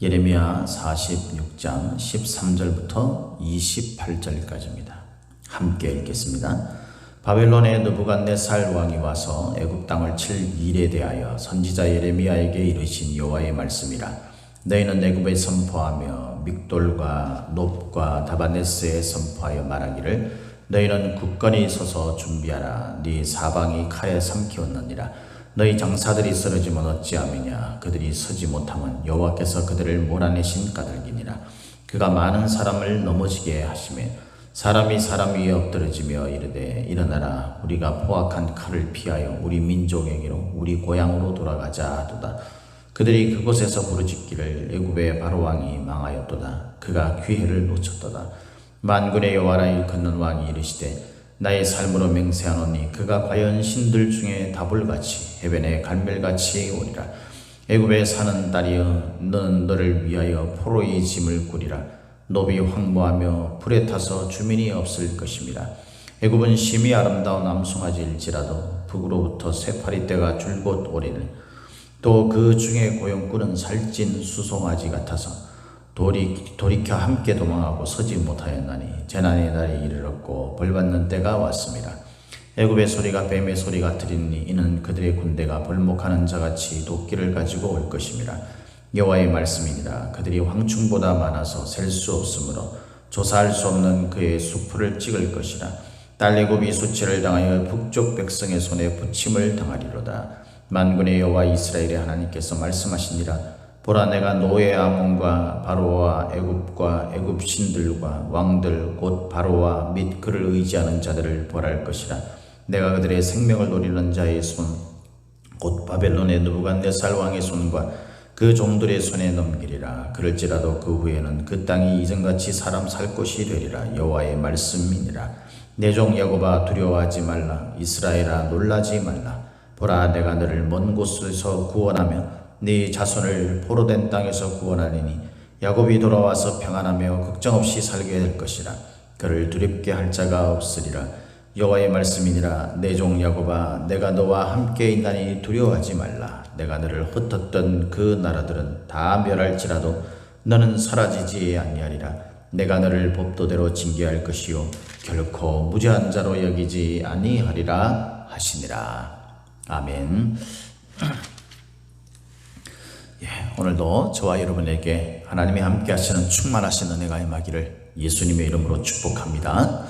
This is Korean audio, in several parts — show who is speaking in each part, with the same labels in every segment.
Speaker 1: 예레미야 46장 13절부터 28절까지입니다. 함께 읽겠습니다. 바벨론의 느부갓네살 왕이 와서 애굽 땅을 칠 일에 대하여 선지자 예레미야에게 이르신 여호와의 말씀이라 너희는 애굽에 선포하며 믹돌과 높과 다바네스에 선포하여 말하기를 너희는 굳건히 서서 준비하라 네 사방이 칼에 삼키었느니라 너희 장사들이 쓰러지면 어찌함이냐? 그들이 서지 못하면 여호와께서 그들을 몰아내신 까닭이니라. 그가 많은 사람을 넘어지게 하심에 사람이 사람 위에 엎드러지며 이르되 일어나라. 우리가 포악한 칼을 피하여 우리 민족에게로 우리 고향으로 돌아가자 하도다. 그들이 그곳에서 부르짖기를 애굽의 바로 왕이 망하였도다. 그가 기회를 놓쳤도다. 만군의 여호와라 일컫는 왕이 이르시되 나의 삶으로 맹세하노니 그가 과연 신들 중에 다불같이 해변의 갈멜같이 오리라. 애굽에 사는 딸이여 너는 너를 위하여 포로의 짐을 꾸리라. 노비 황무하며 불에 타서 주민이 없을 것입니다. 애굽은 심히 아름다운 암송아지일지라도 북으로부터 새파리 떼가 줄곧 오리니 또그 중에 고용꾼은 살찐 수송아지 같아서 돌이, 돌이켜 함께 도망하고 서지 못하였나니 재난의 날이 이르렀고 벌받는 때가 왔습니다. 애굽의 소리가 뱀의 소리 같으리니 이는 그들의 군대가 벌목하는 자같이 도끼를 가지고 올 것입니다. 여호와의 말씀이니라 그들이 황충보다 많아서 셀 수 없으므로 조사할 수 없는 그의 수풀을 찍을 것이라 딸애굽이 수치를 당하여 북쪽 백성의 손에 부침을 당하리로다 만군의 여호와 이스라엘의 하나님께서 말씀하시니라 보라 내가 노예 아몬과 바로와 애굽과 애굽 신들과 왕들 곧 바로와 및 그를 의지하는 자들을 벌할 것이라. 내가 그들의 생명을 노리는 자의 손 곧 바벨론의 느부갓네살 왕의 손과 그 종들의 손에 넘기리라. 그럴지라도 그 후에는 그 땅이 이전같이 사람 살 곳이 되리라. 여호와의 말씀이니라. 내 종 야곱아 두려워하지 말라. 이스라엘아 놀라지 말라. 보라 내가 너를 먼 곳에서 구원하며 네 자손을 포로된 땅에서 구원하리니 야곱이 돌아와서 평안하며 걱정 없이 살게 될 것이라. 그를 두렵게 할 자가 없으리라. 여호와의 말씀이니라. 내 종 야곱아 내가 너와 함께 있나니 두려워하지 말라. 내가 너를 흩었던 그 나라들은 다 멸할지라도 너는 사라지지 아니하리라. 내가 너를 법도대로 징계할 것이요 결코 무죄한 자로 여기지 아니하리라 하시니라. 아멘. 예, 오늘도 저와 여러분에게 하나님이 함께 하시는 충만하신 은혜가 임하기를 예수님의 이름으로 축복합니다.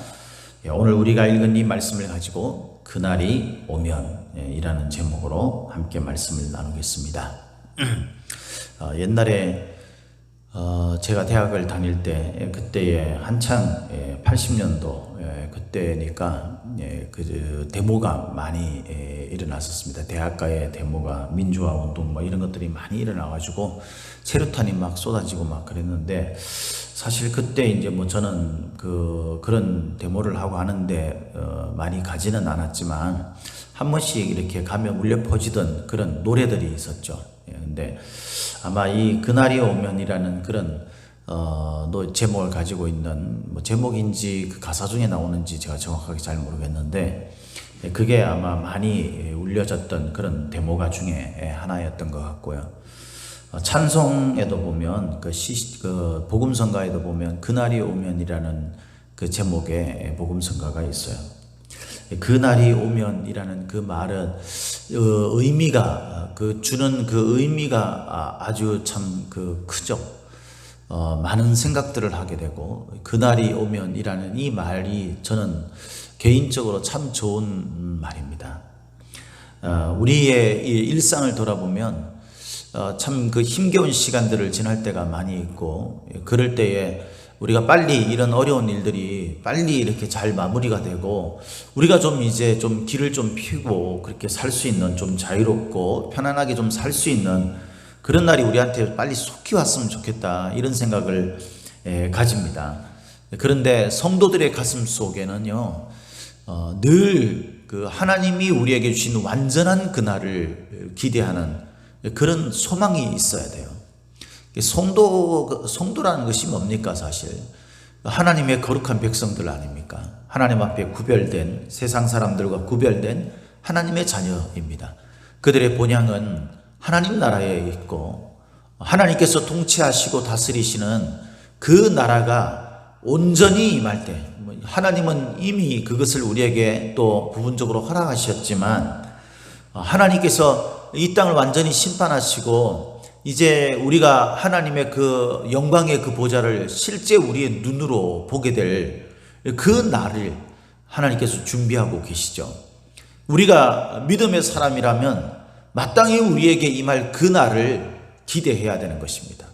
Speaker 1: 예, 오늘 우리가 읽은 이 말씀을 가지고 그날이 오면 예, 이라는 제목으로 함께 말씀을 나누겠습니다. 어, 옛날에 어, 제가 대학을 다닐 때 예, 그때에 한창 예, 80년도 예, 그때니까 예, 그 데모가 많이 예, 일어났었습니다. 대학가의 데모가 민주화 운동 뭐 이런 것들이 많이 일어나가지고 체류탄이 막 쏟아지고 막 그랬는데 사실 그때 이제 뭐 저는 그 그런 데모를 하고 하는데 어, 많이 가지는 않았지만 한 번씩 이렇게 가면 울려 퍼지던 그런 노래들이 있었죠. 예, 근데 아마 이 그날이 오면이라는 그런 어, 너 제목을 가지고 있는 뭐 제목인지 그 가사 중에 나오는지 제가 정확하게 잘 모르겠는데 예, 그게 아마 많이 예, 울려졌던 그런 데모가 중에 예, 하나였던 것 같고요. 어, 찬송에도 보면 그 시, 그 복음성가에도 보면 그날이 오면이라는 그 제목의 예, 복음성가가 있어요. 그날이 오면이라는 그 말은 어, 의미가 그 주는 그 의미가 아- 아주 참 그 크죠. 어, 많은 생각들을 하게 되고 그날이 오면이라는 이 말이 저는 개인적으로 참 좋은 말입니다. 어, 우리의 이 일상을 돌아보면 어, 참 그 힘겨운 시간들을 지날 때가 많이 있고 예, 그럴 때에 우리가 빨리 이런 어려운 일들이 빨리 이렇게 잘 마무리가 되고 우리가 좀 이제 좀 길을 좀 피고 그렇게 살 수 있는 좀 자유롭고 편안하게 좀 살 수 있는 그런 날이 우리한테 빨리 속히 왔으면 좋겠다 이런 생각을 예, 가집니다. 그런데 성도들의 가슴 속에는요 어, 늘 그 하나님이 우리에게 주신 완전한 그날을 기대하는 그런 소망이 있어야 돼요. 성도, 성도라는 것이 뭡니까, 사실? 하나님의 거룩한 백성들 아닙니까? 하나님 앞에 구별된, 세상 사람들과 구별된 하나님의 자녀입니다. 그들의 본향은 하나님 나라에 있고, 하나님께서 통치하시고 다스리시는 그 나라가 온전히 임할 때뭐 하나님은 이미 그것을 우리에게 또 부분적으로 허락하셨지만 어, 하나님께서 이 땅을 완전히 심판하시고 이제 우리가 하나님의 그 영광의 그 보좌를 실제 우리의 눈으로 보게 될 그 날을 하나님께서 준비하고 계시죠. 우리가 믿음의 사람이라면 마땅히 우리에게 임할 그 날을 기대해야 되는 것입니다.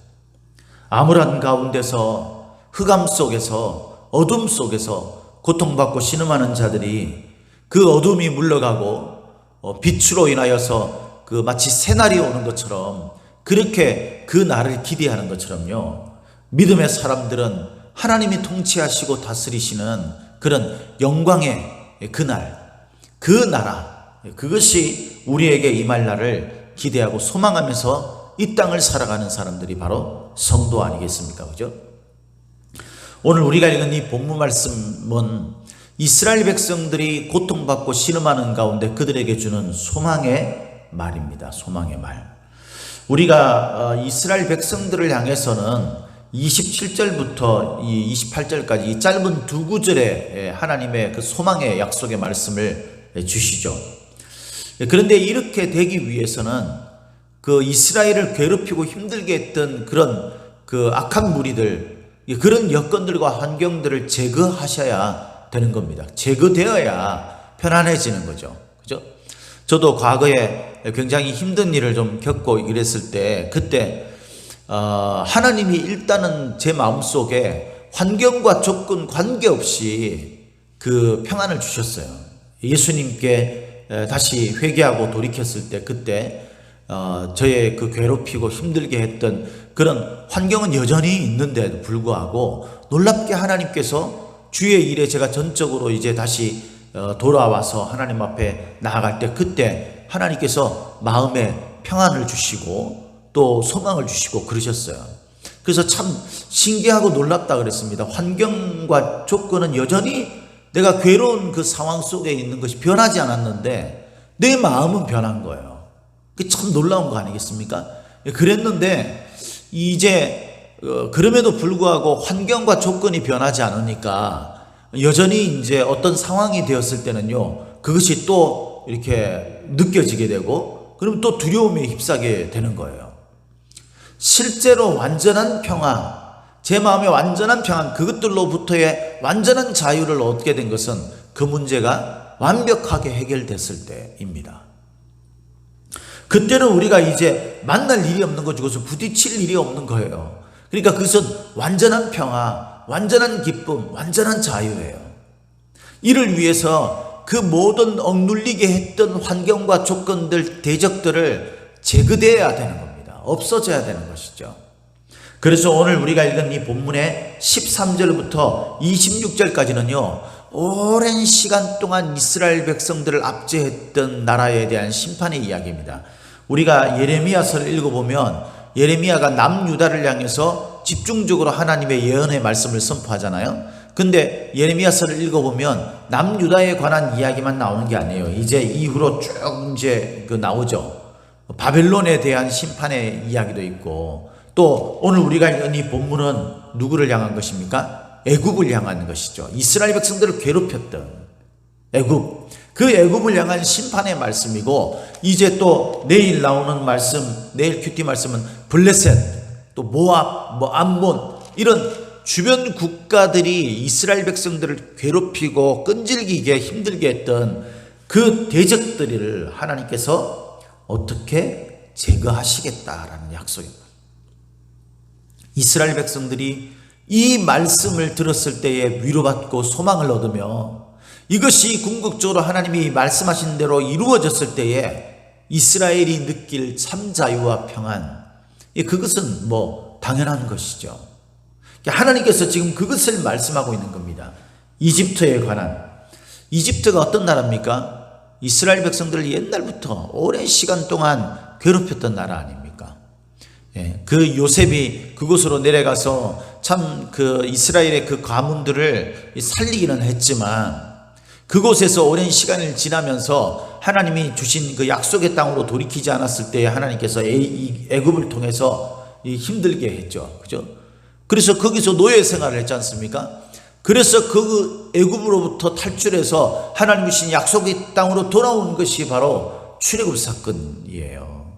Speaker 1: 암울한 가운데서 흑암 속에서 어둠 속에서 고통받고 신음하는 자들이 그 어둠이 물러가고 어, 빛으로 인하여서 그 마치 새날이 오는 것처럼 그렇게 그 날을 기대하는 것처럼요. 믿음의 사람들은 하나님이 통치하시고 다스리시는 그런 영광의 그날, 그 나라, 그것이 우리에게 임할 날을 기대하고 소망하면서 이 땅을 살아가는 사람들이 바로 성도 아니겠습니까? 그죠? 오늘 우리가 읽은 이 본문 말씀은 이스라엘 백성들이 고통받고 신음하는 가운데 그들에게 주는 소망의 말입니다. 소망의 말. 우리가 어, 이스라엘 백성들을 향해서는 27절부터 이 28절까지 이 짧은 두 구절에 하나님의 그 소망의 약속의 말씀을 주시죠. 그런데 이렇게 되기 위해서는 그 이스라엘을 괴롭히고 힘들게 했던 그런 그 악한 무리들 그런 여건들과 환경들을 제거하셔야 되는 겁니다. 제거되어야 편안해지는 거죠. 그죠? 저도 과거에 굉장히 힘든 일을 좀 겪고 이랬을 때 그때 어, 하나님이 일단은 제 마음속에 환경과 조건 관계없이 그 평안을 주셨어요. 예수님께 다시 회개하고 돌이켰을 때 그때 어, 저의 그 괴롭히고 힘들게 했던 그런 환경은 여전히 있는데도 불구하고 놀랍게 하나님께서 주의 일에 제가 전적으로 이제 다시 어, 돌아와서 하나님 앞에 나아갈 때 그때 하나님께서 마음에 평안을 주시고 또 소망을 주시고 그러셨어요. 그래서 참 신기하고 놀랍다 그랬습니다. 환경과 조건은 여전히 내가 괴로운 그 상황 속에 있는 것이 변하지 않았는데 내 마음은 변한 거예요. 그게 참 놀라운 거 아니겠습니까? 그랬는데 이제 어, 그럼에도 불구하고 환경과 조건이 변하지 않으니까 여전히 이제 어떤 상황이 되었을 때는요 그것이 또 이렇게 느껴지게 되고 그럼 또 두려움에 휩싸게 되는 거예요. 실제로 완전한 평화, 제 마음의 완전한 평안, 그것들로부터의 완전한 자유를 얻게 된 것은 그 문제가 완벽하게 해결됐을 때입니다. 그때는 우리가 이제 만날 일이 없는. 그것을 부딪힐 일이 없는 거예요. 그러니까 그것은 완전한 평화, 완전한 기쁨, 완전한 자유예요. 이를 위해서 그 모든 억눌리게 했던 환경과 조건들, 대적들을 제거되어야 되는 겁니다. 없어져야 되는 것이죠. 그래서 오늘 우리가 읽은 이 본문의 13절부터 26절까지는요, 오랜 시간 동안 이스라엘 백성들을 압제했던 나라에 대한 심판의 이야기입니다. 우리가 예레미야서를 읽어보면 예레미야가 남유다를 향해서 집중적으로 하나님의 예언의 말씀을 선포하잖아요. 근데 예레미야서를 읽어보면 남유다에 관한 이야기만 나오는 게 아니에요. 이제 이후로 쭉 이제 그 나오죠. 바벨론에 대한 심판의 이야기도 있고 또 오늘 우리가 읽은 이 본문은 누구를 향한 것입니까? 애굽을 향한 것이죠. 이스라엘 백성들을 괴롭혔던 애굽. 그 애굽을 향한 심판의 말씀이고 이제 또 내일 나오는 말씀, 내일 큐티 말씀은 블레셋, 또 모압, 뭐 암몬 이런 주변 국가들이 이스라엘 백성들을 괴롭히고 끈질기게 힘들게 했던 그 대적들을 하나님께서 어떻게 제거하시겠다라는 약속입니다. 이스라엘 백성들이 이 말씀을 들었을 때에 위로받고 소망을 얻으며 이것이 궁극적으로 하나님이 말씀하신 대로 이루어졌을 때에 이스라엘이 느낄 참 자유와 평안, 그것은 뭐 당연한 것이죠. 하나님께서 지금 그것을 말씀하고 있는 겁니다. 이집트에 관한. 이집트가 어떤 나라입니까? 이스라엘 백성들을 옛날부터 오랜 시간 동안 괴롭혔던 나라 아닙니까? 예, 그 요셉이 그곳으로 내려가서 참 그 이스라엘의 그 가문들을 살리기는 했지만 그곳에서 오랜 시간을 지나면서 하나님이 주신 그 약속의 땅으로 돌이키지 않았을 때 하나님께서 애굽을 통해서 이 힘들게 했죠. 그죠? 그래서 거기서 노예 생활을 했지 않습니까? 그래서 그 애굽으로부터 탈출해서 하나님 주신 약속의 땅으로 돌아온 것이 바로 출애굽 사건이에요.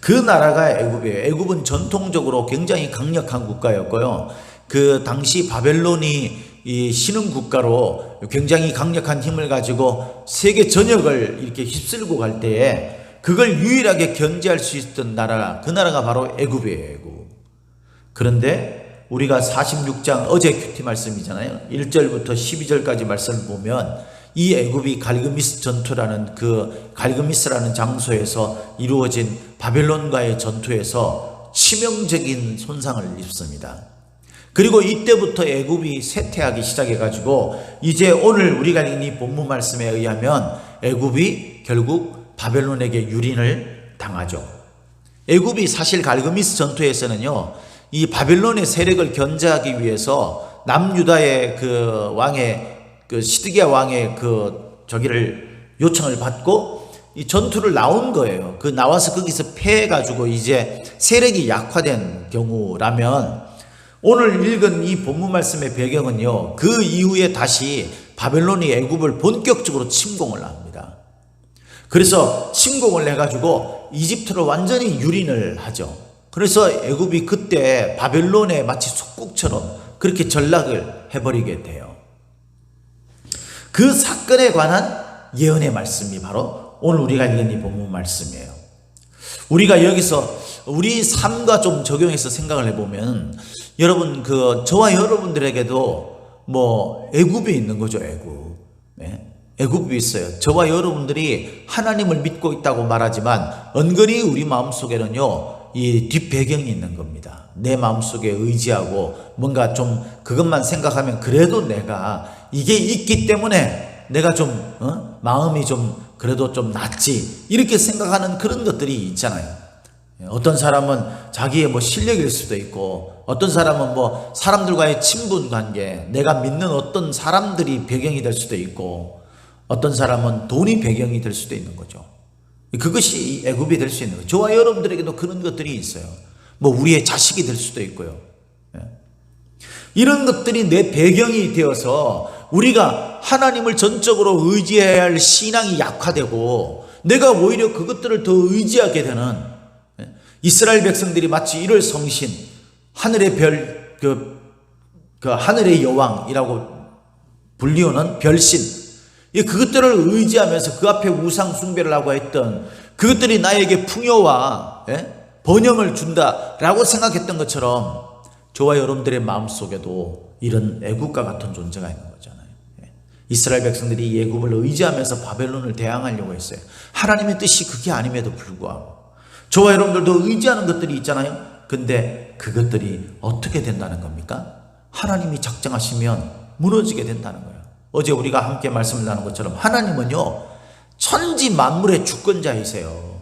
Speaker 1: 그 나라가 애굽이에요. 애굽은 전통적으로 굉장히 강력한 국가였고요. 그 당시 바벨론이 이 신흥 국가로 굉장히 강력한 힘을 가지고 세계 전역을 이렇게 휩쓸고 갈 때에 그걸 유일하게 견제할 수 있던 나라, 그 나라가 바로 애굽이에요, 애굽. 그런데 우리가 46장 어제 큐티 말씀이잖아요. 1절부터 12절까지 말씀을 보면 이 애굽이 갈그미스 전투라는 그 갈그미스라는 장소에서 이루어진 바벨론과의 전투에서 치명적인 손상을 입습니다. 그리고 이때부터 애굽이 쇠퇴하기 시작해 가지고 이제 오늘 우리가 이 본문 말씀에 의하면 애굽이 결국 바벨론에게 유린을 당하죠. 애굽이 사실 갈그미스 전투에서는요. 이 바벨론의 세력을 견제하기 위해서 남유다의 그 왕의 그 시드기야 왕의 그 저기를 요청을 받고 이 전투를 나온 거예요. 그 나와서 거기서 패해 가지고 이제 세력이 약화된 경우라면 오늘 읽은 이 본문 말씀의 배경은요. 그 이후에 다시 바벨론이 애굽을 본격적으로 침공을 합니다. 그래서 침공을 해가지고 이집트로 완전히 유린을 하죠. 그래서 애굽이 그때 바벨론에 마치 속국처럼 그렇게 전락을 해버리게 돼요. 그 사건에 관한 예언의 말씀이 바로 오늘 우리가 읽은 이 본문 말씀이에요. 우리가 여기서 우리 삶과 좀 적용해서 생각을 해보면 여러분 그 저와 여러분들에게도 뭐 애굽이 있는 거죠 애굽. 네? 애굽이 있어요. 저와 여러분들이 하나님을 믿고 있다고 말하지만 은근히 우리 마음 속에는요 이 뒷배경이 있는 겁니다. 내 마음 속에 의지하고 뭔가 좀 그것만 생각하면 그래도 내가 이게 있기 때문에 내가 좀 어? 마음이 좀 그래도 좀 낫지 이렇게 생각하는 그런 것들이 있잖아요. 어떤 사람은 자기의 뭐 실력일 수도 있고 어떤 사람은 뭐 사람들과의 친분 관계 내가 믿는 어떤 사람들이 배경이 될 수도 있고 어떤 사람은 돈이 배경이 될 수도 있는 거죠. 그것이 애굽이 될 수 있는 거예요. 저와 여러분들에게도 그런 것들이 있어요. 뭐 우리의 자식이 될 수도 있고요. 예. 이런 것들이 내 배경이 되어서 우리가 하나님을 전적으로 의지해야 할 신앙이 약화되고 내가 오히려 그것들을 더 의지하게 되는 예. 이스라엘 백성들이 마치 이를 성신 하늘의 별, 그, 그 하늘의 여왕이라고 불리우는 별신 이 그것들을 의지하면서 그 앞에 우상 숭배를 하고 했던 그것들이 나에게 풍요와 예? 번영을 준다라고 생각했던 것처럼 저와 여러분들의 마음 속에도 이런 애국과 같은 존재가 있는 거잖아요. 예. 이스라엘 백성들이 애굽을 의지하면서 바벨론을 대항하려고 했어요. 하나님의 뜻이 그게 아님에도 불구하고 저와 여러분들도 의지하는 것들이 있잖아요. 근데 그것들이 어떻게 된다는 겁니까? 하나님이 작정하시면 무너지게 된다는 거예요. 어제 우리가 함께 말씀을 나눈 것처럼 하나님은요, 천지 만물의 주권자이세요.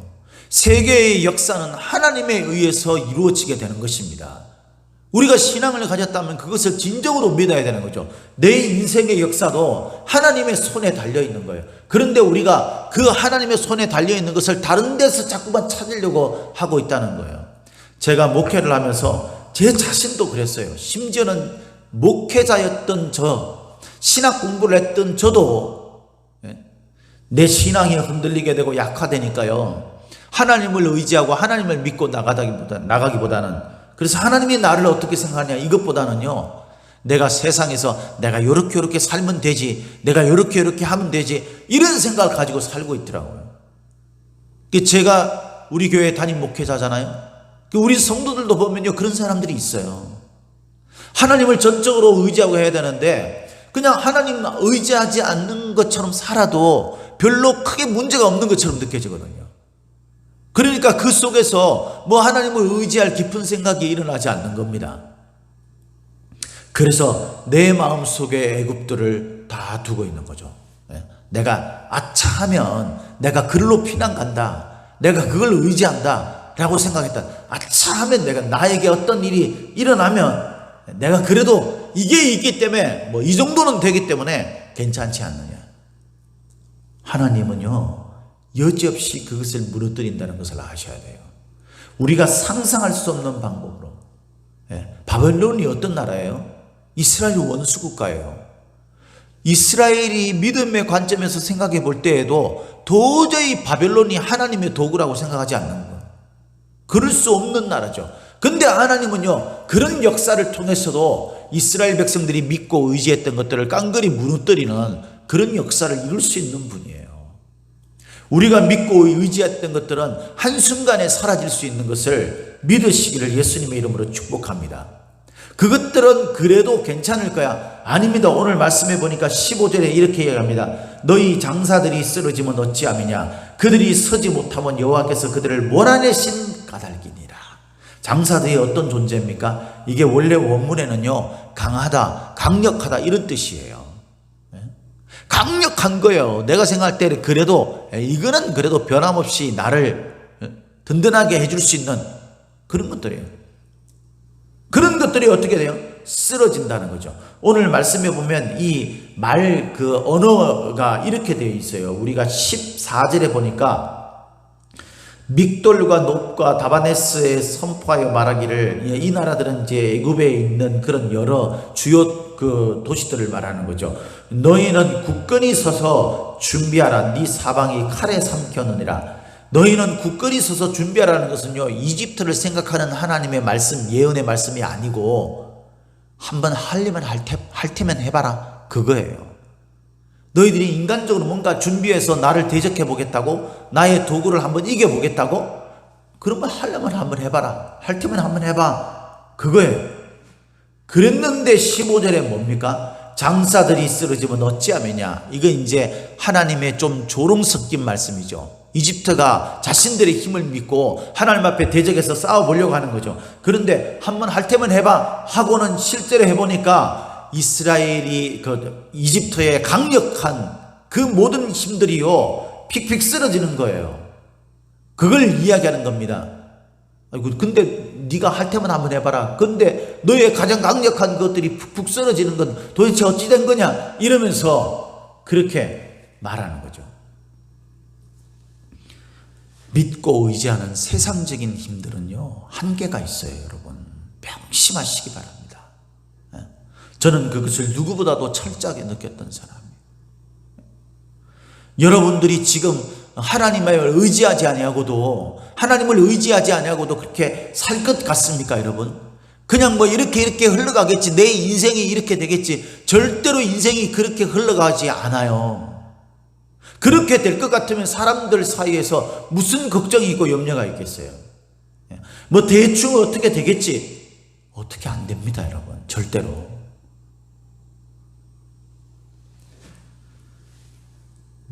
Speaker 1: 세계의 역사는 하나님에 의해서 이루어지게 되는 것입니다. 우리가 신앙을 가졌다면 그것을 진정으로 믿어야 되는 거죠. 내 인생의 역사도 하나님의 손에 달려 있는 거예요. 그런데 우리가 그 하나님의 손에 달려 있는 것을 다른 데서 자꾸만 찾으려고 하고 있다는 거예요. 제가 목회를 하면서 제 자신도 그랬어요. 심지어는 목회자였던 저, 신학 공부를 했던 저도 예, 내 신앙이 흔들리게 되고 약화되니까요. 하나님을 의지하고 하나님을 믿고 나가다기보다 나가기보다는 그래서 하나님이 나를 어떻게 생각하냐 이것보다는요. 내가 세상에서 내가 요렇게 요렇게 살면 되지. 내가 요렇게 요렇게 하면 되지. 이런 생각을 가지고 살고 있더라고요. 제가 우리 교회 담임 목회자잖아요. 우리 성도들도 보면요. 그런 사람들이 있어요. 하나님을 전적으로 의지하고 해야 되는데 그냥 하나님 의지하지 않는 것처럼 살아도 별로 크게 문제가 없는 것처럼 느껴지거든요. 그러니까 그 속에서 뭐 하나님을 의지할 깊은 생각이 일어나지 않는 겁니다. 그래서 내 마음 속에 애굽들을 다 두고 있는 거죠. 예? 내가 아차하면 내가 그로 피난 간다. 내가 그걸 의지한다. 라고 생각했다. 아차하면 내가 나에게 어떤 일이 일어나면 내가 그래도 이게 있기 때문에 뭐 이 정도는 되기 때문에 괜찮지 않느냐. 하나님은요. 여지없이 그것을 무너뜨린다는 것을 아셔야 돼요. 우리가 상상할 수 없는 방법으로. 예, 바벨론이 어떤 나라예요? 이스라엘 원수 국가예요. 이스라엘이 믿음의 관점에서 생각해 볼 때에도 도저히 바벨론이 하나님의 도구라고 생각하지 않는 거예요. 그럴 수 없는 나라죠. 근데 하나님은요, 그런 역사를 통해서도 이스라엘 백성들이 믿고 의지했던 것들을 깡그리 무너뜨리는 그런 역사를 이룰 수 있는 분이에요. 우리가 믿고 의지했던 것들은 한순간에 사라질 수 있는 것을 믿으시기를 예수님의 이름으로 축복합니다. 그것들은 그래도 괜찮을 거야. 아닙니다. 오늘 말씀해 보니까 15절에 이렇게 얘기합니다. 너희 장사들이 쓰러지면 어찌함이냐. 그들이 서지 못하면 여호와께서 그들을 몰아내신 까닭이니라. 장사들이 어떤 존재입니까? 이게 원래 원문에는요. 강하다, 강력하다 이런 뜻이에요. 예? 강력한 거예요. 내가 생각할 때 그래도 예, 이거는 그래도 변함없이 나를 예, 든든하게 해줄 수 있는 그런 것들이에요. 그런 것들이 어떻게 돼요? 쓰러진다는 거죠. 오늘 말씀해 보면 이 말 그 언어가 이렇게 되어 있어요. 우리가 14절에 보니까 믹돌과 높과 다바네스에 선포하여 말하기를 예, 이 나라들은 이제 애굽에 있는 그런 여러 주요 그 도시들을 말하는 거죠. 너희는 굳건히 서서 준비하라. 네 사방이 칼에 삼켰느니라. 너희는 굳건히 서서 준비하라는 것은요, 이집트를 생각하는 하나님의 말씀, 예언의 말씀이 아니고, 한번 하려면 할, 테, 할 테면 해봐라. 그거예요. 너희들이 인간적으로 뭔가 준비해서 나를 대적해 보겠다고, 나의 도구를 한번 이겨 보겠다고, 그러면 하려면 한번 해봐라. 할 테면 한번 해봐. 그거예요. 그랬는데 15절에 뭡니까? 장사들이 쓰러지면 어찌하면냐. 이거 이제 하나님의 좀 조롱 섞인 말씀이죠. 이집트가 자신들의 힘을 믿고 하나님 앞에 대적해서 싸워보려고 하는 거죠. 그런데 한번 할 테면 해봐 하고는 실제로 해보니까 이스라엘이 그 이집트의 강력한 그 모든 힘들이요 픽픽 쓰러지는 거예요. 그걸 이야기하는 겁니다. 아이고 근데 네가 할 테면 한번 해봐라. 근데 너의 가장 강력한 것들이 푹푹 쓰러지는 건 도대체 어찌 된 거냐 이러면서 그렇게 말하는 거죠. 믿고 의지하는 세상적인 힘들은요, 한계가 있어요, 여러분. 명심하시기 바랍니다. 예? 저는 그것을 누구보다도 철저하게 느꼈던 사람이에요. 여러분들이 지금 하나님을 의지하지 아니하고도 하나님을 의지하지 아니하고도 그렇게 살 것 같습니까, 여러분? 그냥 뭐 이렇게 이렇게 흘러가겠지. 내 인생이 이렇게 되겠지. 절대로 인생이 그렇게 흘러가지 않아요. 그렇게 될 것 같으면 사람들 사이에서 무슨 걱정이 있고 염려가 있겠어요? 예. 뭐 대충 어떻게 되겠지? 어떻게 안 됩니다, 여러분. 절대로.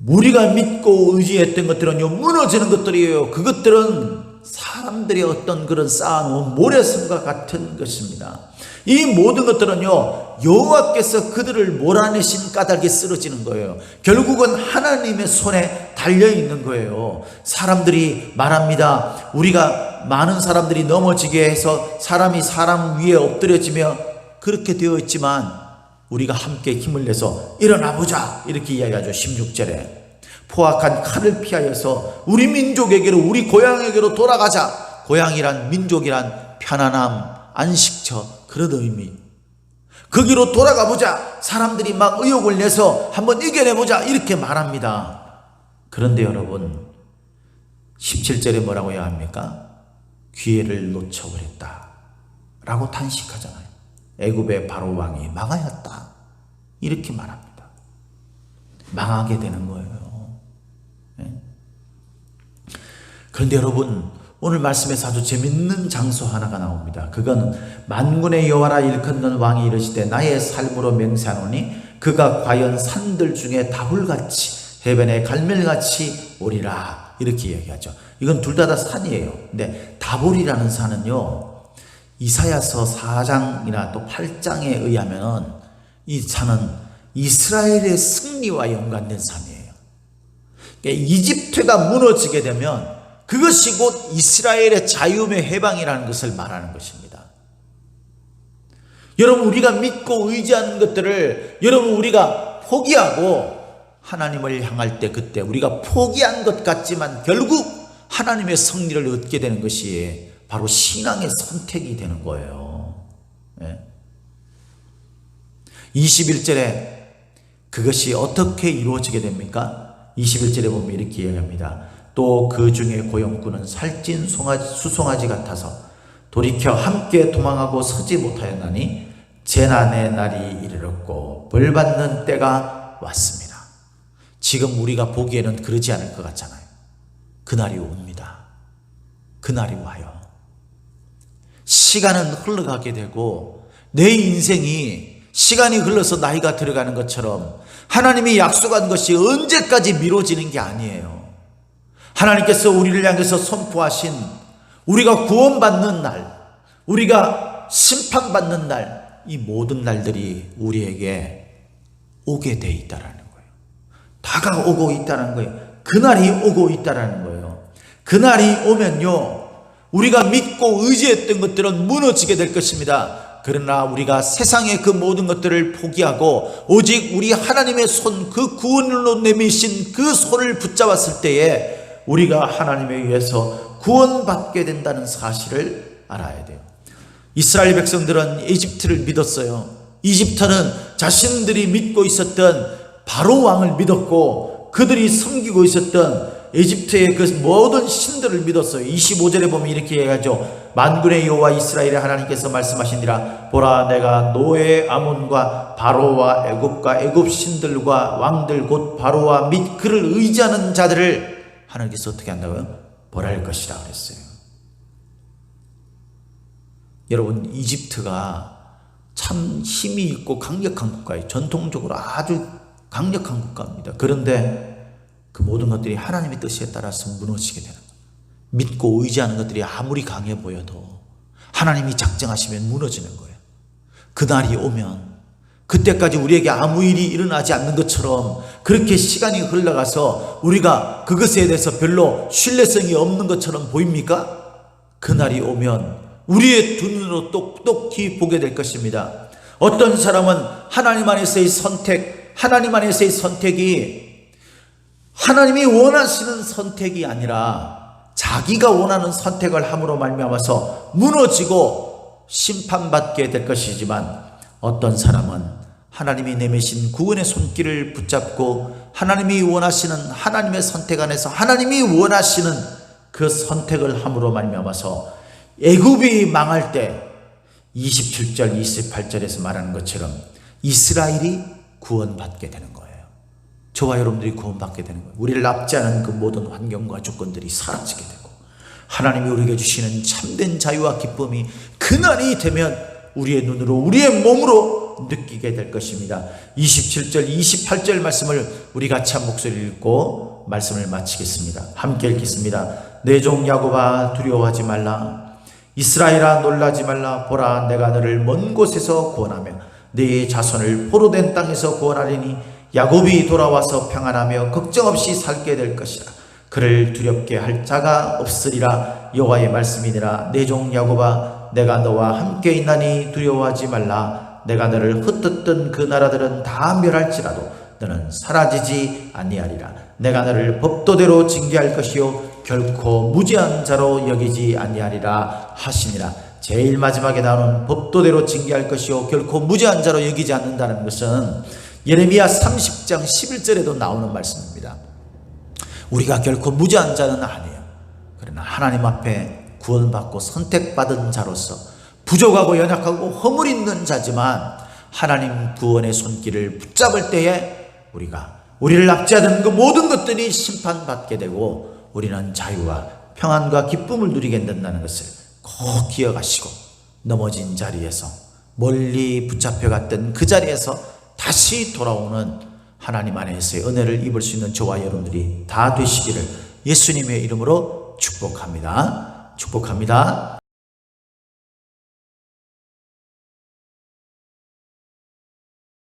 Speaker 1: 우리가 믿고 의지했던 것들은요, 무너지는 것들이에요. 그것들은 사람들이 어떤 그런 쌓아놓은 모래성과 같은 것입니다. 이 모든 것들은요, 여호와께서 그들을 몰아내신 까닭에 쓰러지는 거예요. 결국은 하나님의 손에 달려 있는 거예요. 사람들이 말합니다. 우리가 많은 사람들이 넘어지게 해서 사람이 사람 위에 엎드려지며 그렇게 되어 있지만 우리가 함께 힘을 내서 일어나 보자. 이렇게 이야기하죠. 16절에. 포악한 칼을 피하여서 우리 민족에게로 우리 고향에게로 돌아가자. 고향이란 민족이란 편안함, 안식처 그런 의미. 거기로 돌아가 보자. 사람들이 막 의욕을 내서 한번 이겨내 보자. 이렇게 말합니다. 그런데 여러분 17절에 뭐라고 해야 합니까? 기회를 놓쳐버렸다. 라고 탄식하잖아요. 애굽의 바로 왕이 망하였다. 이렇게 말합니다. 망하게 되는 거예요. 그런데 여러분 오늘 말씀에서 아주 재밌는 장소 하나가 나옵니다. 그건 만군의 여호와라 일컫는 왕이 이르시되 나의 삶으로 맹세하노니 그가 과연 산들 중에 다불같이 해변의 갈멜같이 오리라 이렇게 이야기하죠. 이건 둘 다 다 산이에요. 근데 다볼이라는 산은요. 이사야서 4장이나 또 8장에 의하면 이 산은 이스라엘의 승리와 연관된 산이에요. 그러니까 이집트가 무너지게 되면 그것이 곧 이스라엘의 자유의 해방이라는 것을 말하는 것입니다. 여러분, 우리가 믿고 의지하는 것들을 여러분, 우리가 포기하고 하나님을 향할 때 그때 우리가 포기한 것 같지만 결국 하나님의 승리를 얻게 되는 것이 바로 신앙의 선택이 되는 거예요. 예. 21절에 그것이 어떻게 이루어지게 됩니까? 21절에 보면 이렇게 이야기합니다. 또 그 중에 고용꾼은 살찐 송아지, 수송아지 같아서 돌이켜 함께 도망하고 서지 못하였나니 재난의 날이 이르렀고 벌 받는 때가 왔습니다. 지금 우리가 보기에는 그러지 않을 것 같잖아요. 그날이 옵니다. 그날이 와요. 시간은 흘러가게 되고 내 인생이 시간이 흘러서 나이가 들어가는 것처럼 하나님이 약속한 것이 언제까지 미뤄지는 게 아니에요. 하나님께서 우리를 향해서 선포하신 우리가 구원받는 날, 우리가 심판받는 날, 이 모든 날들이 우리에게 오게 돼 있다라는 거예요. 다가오고 있다는 거예요. 그날이 오고 있다라는 거예요. 그날이 오면요, 우리가 믿고 의지했던 것들은 무너지게 될 것입니다. 그러나 우리가 세상의 그 모든 것들을 포기하고 오직 우리 하나님의 손, 그 구원으로 내미신 그 손을 붙잡았을 때에 우리가 하나님에 의해서 구원받게 된다는 사실을 알아야 돼요. 이스라엘 백성들은 이집트를 믿었어요. 이집트는 자신들이 믿고 있었던 바로 왕을 믿었고 그들이 섬기고 있었던 이집트의 그 모든 신들을 믿었어요. 25절에 보면 이렇게 얘기하죠. 만군의 여호와 이스라엘의 하나님께서 말씀하시니라 보라 내가 노예 아몬과 바로와 애굽과 애굽 신들과 왕들 곧 바로와 및 그를 의지하는 자들을 하나님께서 어떻게 한다고요? 벌할 것이라 그랬어요. 여러분 이집트가 참 힘이 있고 강력한 국가예요. 전통적으로 아주 강력한 국가입니다. 그런데 그 모든 것들이 하나님의 뜻에 따라서 무너지게 되는 거예요. 믿고 의지하는 것들이 아무리 강해 보여도 하나님이 작정하시면 무너지는 거예요. 그날이 오면 그때까지 우리에게 아무 일이 일어나지 않는 것처럼 그렇게 시간이 흘러가서 우리가 그것에 대해서 별로 신뢰성이 없는 것처럼 보입니까? 그날이 오면 우리의 두 눈으로 똑똑히 보게 될 것입니다. 어떤 사람은 하나님 안에서의 선택, 하나님 안에서의 선택이 하나님이 원하시는 선택이 아니라 자기가 원하는 선택을 함으로 말미암아서 무너지고 심판받게 될 것이지만 어떤 사람은 하나님이 내미신 구원의 손길을 붙잡고 하나님이 원하시는 하나님의 선택 안에서 하나님이 원하시는 그 선택을 함으로 말미암아서 애굽이 망할 때 27절 28절에서 말하는 것처럼 이스라엘이 구원받게 되는 거예요. 저와 여러분들이 구원받게 되는 거예요. 우리를 납치하는 그 모든 환경과 조건들이 사라지게 되고 하나님이 우리에게 주시는 참된 자유와 기쁨이 그날이 되면 우리의 눈으로 우리의 몸으로 느끼게 될 것입니다. 27절 28절 말씀을 우리 같이 한 목소리를 읽고 말씀을 마치겠습니다. 함께 읽겠습니다. 내종 야곱아 두려워하지 말라 이스라엘아 놀라지 말라 보라 내가 너를 먼 곳에서 구원하며 네 자손을 포로된 땅에서 구원하리니 야곱이 돌아와서 평안하며 걱정 없이 살게 될 것이라 그를 두렵게 할 자가 없으리라 여호와의 말씀이니라 내 종 야곱아 내가 너와 함께 있나니 두려워하지 말라 내가 너를 흩었던 그 나라들은 다 멸할지라도 너는 사라지지 아니하리라 내가 너를 법도대로 징계할 것이요 결코 무지한 자로 여기지 아니하리라 하시니라 제일 마지막에 나오는 법도대로 징계할 것이요 결코 무지한 자로 여기지 않는다는 것은 예레미야 30장 11절에도 나오는 말씀입니다. 우리가 결코 무지한 자는 아니에요. 그러나 하나님 앞에 구원받고 선택받은 자로서 부족하고 연약하고 허물 있는 자지만 하나님 구원의 손길을 붙잡을 때에 우리가 우리를 납치하던 그 모든 것들이 심판받게 되고 우리는 자유와 평안과 기쁨을 누리게 된다는 것을 꼭 기억하시고 넘어진 자리에서 멀리 붙잡혀 갔던 그 자리에서 다시 돌아오는 하나님 안에서의 은혜를 입을 수 있는 저와 여러분들이 다 되시기를 예수님의 이름으로 축복합니다. 축복합니다.